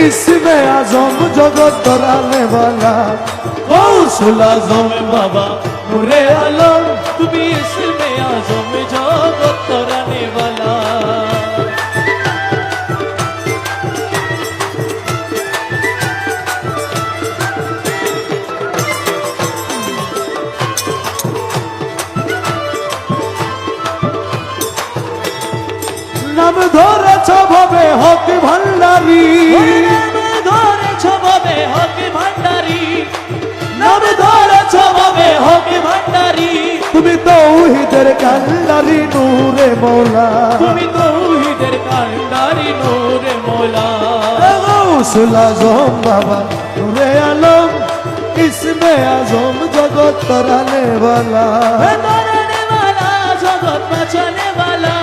इसमें आजम जगत तराने वाला गौसुल आजम बाबा पूरे आलम নাম ধরেছ ভবে হক ভান্ডারি ধরেছ ভবে হক ভান্ডারি নাম ধরেছ ভবে হক ভান্ডারি তুমি তো উহিদের কান্ডারি নূরে মোলা। তুমি তো উহিদের কান্ডারি নূরে মোলা। গৌসুলা জম বাবা নূরে আলম ইসমে আজম জগৎ তরানে বালা। তরানে বালা জগৎ বাঁচানে বালা।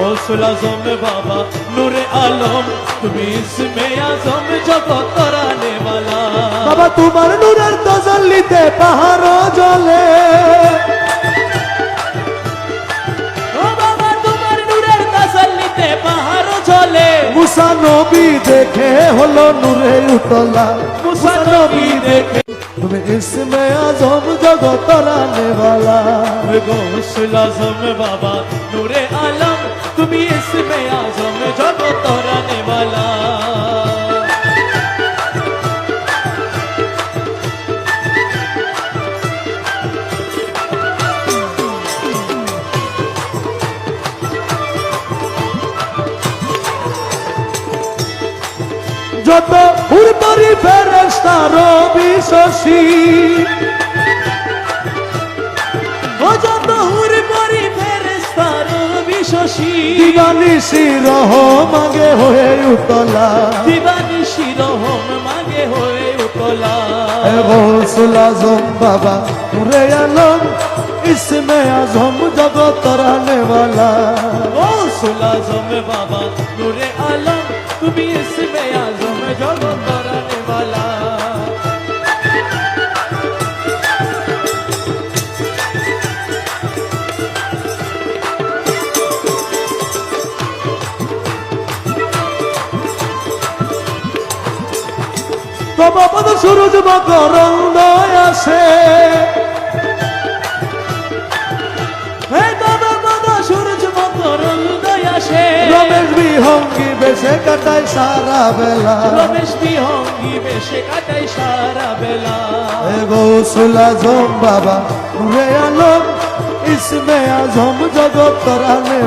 গৌসুল আজম বাবা নূরে আলম তুমি ইসমে আজম জগৎ তরানে वाला বাবা তোমার নূরের তজল্লিতে পাহাড় জ্বলে ও বাবা তোমার নূরের তাসাল্লিতে পাহাড় চলে মুসা নবী দেখে হলো নূরে উতলা মুসা নবী দেখে তুমি ইসমে আজম জগৎ তরানে वाला গৌসুল আজম বাবা জগৎ তরানে वाला যত উর্বরি ফেরেস্তা রবি শশী। বিশসী দিবানিসি রহ মাগে হয়ে উতলা। দিবানি শিরহম মাগে হয়ে উতলা। গৌসুল আজম বাবা নূরে আলম ইসমে আজম জগৎ তরানে वाला গৌসুল আজম বাবা নূরে আলম তুমি ইসমে আজম জগৎ সূরজ মকরন্দ আসে। রমেশ বিহঙ্গি বেশে সারা বেলা। রমেশ বিহঙ্গি বেশে কাটাই সারা বেলা। গৌসুল আজম বাবা নূরে আলম ইসমে আজম জগৎ তরানে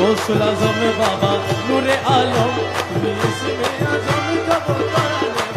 গৌসুল আজম বাবা নূরে আলম তুমি আজম কবর তরানে